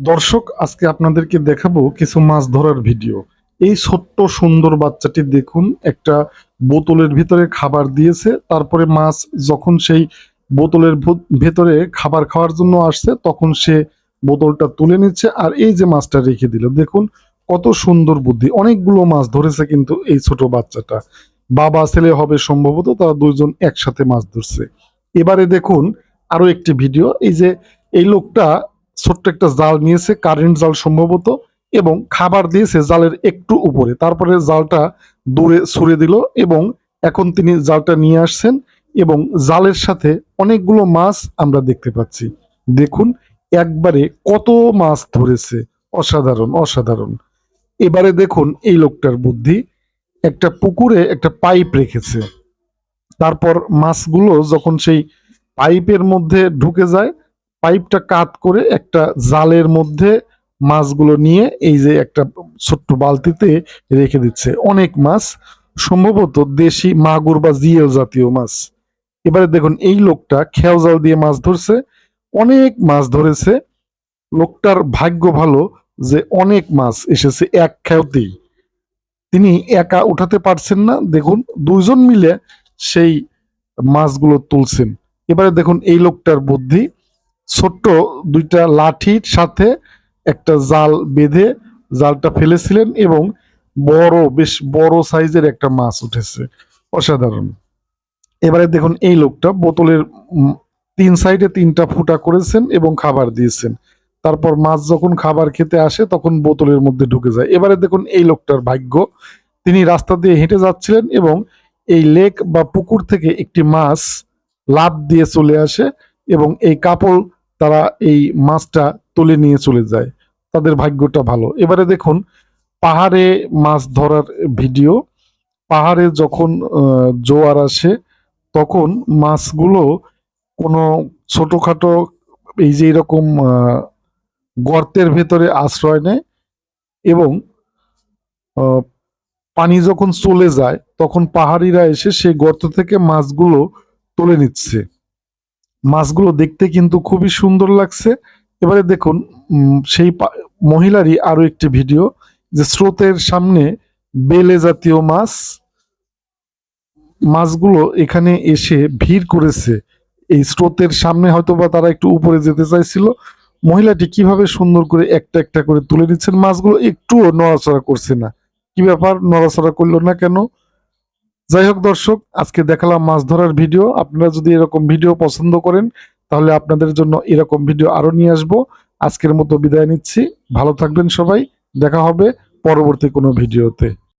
দর্শক, আজকে আপনাদেরকে দেখাবো কিছু মাছ ধরার ভিডিও। এই ছোট্ট সুন্দর বাচ্চাটি দেখুন, একটা বোতলের ভিতরে খাবার দিয়েছে, তারপরে মাছ যখন সেই বোতলের ভেতরে খাবার খাওয়ার জন্য আসছে, তখন সে বোতলটা তুলে নিচ্ছে আর এই যে মাছটা রেখে দিল। দেখুন কত সুন্দর বুদ্ধি, অনেকগুলো মাছ ধরেছে কিন্তু এই ছোট বাচ্চাটা। বাবা, ছেলে হবে সম্ভবত, তারা দুইজন একসাথে মাছ ধরছে। এবারে দেখুন আরও একটি ভিডিও, এই যে এই লোকটা ছোট্ট একটা জাল নিয়েছে কারেন্ট জাল সম্ভবত, এবং খাবার দিয়েছে জালের একটু উপরে। তারপরে জালটা দূরে ছুড়ে দিল এবং এখন তিনি জালটা নিয়ে আসছেন এবং জালের সাথে অনেকগুলো মাছ আমরা দেখতে পাচ্ছি। দেখুন, একবারে কত মাছ ধরেছে। অসাধারণ অসাধারণ। এবারে দেখুন এই লোকটার বুদ্ধি। একটা পুকুরে একটা পাইপ রেখেছে। তারপর মাছগুলো যখন সেই পাইপের মধ্যে ঢুকে যায় পাইপটা কাত করে একটা জালের মধ্যে মাছগুলো নিয়ে এই যে একটা ছোট্ট বালতিতে রেখে দিচ্ছে। অনেক মাছ, সম্ভবত দেশি মাগুর বা জিয়েল জাতীয় মাছ। এবারে দেখুন, এই লোকটা খেয়াল জাল দিয়ে মাছ ধরছে, অনেক মাছ ধরেছে। লোকটার ভাগ্য ভালো যে অনেক মাছ এসেছে এক খেয়াতেই তিনি একা উঠাতে পারছেন না, দেখুন, দুইজন মিলে সেই মাছগুলো তুলছেন। এবারে দেখুন, এই লোকটার বুদ্ধি ছোট্ট দুইটা লাঠির সাথে একটা জাল বেঁধে জালটা ফেলেছিলেন এবং বড়, বেশ বড় সাইজের একটা মাছ উঠেছে। অসাধারণ। এবারে দেখুন এই লোকটা বোতলের তিন সাইডে তিনটা ফুটা করেছেন এবং খাবার দিয়েছেন। তারপর মাছ যখন খাবার খেতে আসে তখন বোতলের মধ্যে ঢুকে যায়। এবারে দেখুন এই লোকটার ভাগ্য। তিনি রাস্তা দিয়ে হেঁটে যাচ্ছিলেন এবং এই লেক বা পুকুর থেকে একটি মাছ লাভ দিয়ে চলে আসে এবং এই কাপড় তারা এই মাছটা তুলে নিয়ে চলে যায়। তাদের ভাগ্যটা ভালো। এবারে দেখুন, পাহাড়ে মাছ ধরার ভিডিও। পাহাড়ে যখন জোয়ার আসে, তখন মাছগুলো কোনো ছোটোখাটো এই যে এরকম গর্তের ভেতরে আশ্রয় নেয় এবং পানি যখন চলে যায়, তখন পাহাড়িরা এসে সেই গর্ত থেকে মাছগুলো তুলে নিচ্ছে। মাছগুলো দেখতে কিন্তু খুবই সুন্দর লাগছে। এবারে দেখুন সেই মহিলারই আরও একটি ভিডিও যে স্রোতের সামনে বেলে জাতীয় মাছ। মাছগুলো এখানে এসে ভিড় করেছে। এই স্রোতের সামনে হয়তো বা তারা একটু উপরে যেতে চাইছিল। মহিলাটি কীভাবে সুন্দর করে একটা একটা করে তুলে নিচ্ছেন? মাছগুলো একটুও নড়াচড়া করছে না। কি ব্যাপার? নড়াচড়া করল না কেন? যাই হোক দর্শক, আজকে দেখালাম মাছ ধরার ভিডিও। আপনারা যদি এরকম ভিডিও পছন্দ করেন, তাহলে আপনাদের জন্য এরকম ভিডিও আরও নিয়ে আসব। আজকের মতো বিদায় নিচ্ছি। ভালো থাকবেন সবাই। দেখা হবে পরবর্তী কোনো ভিডিওতে।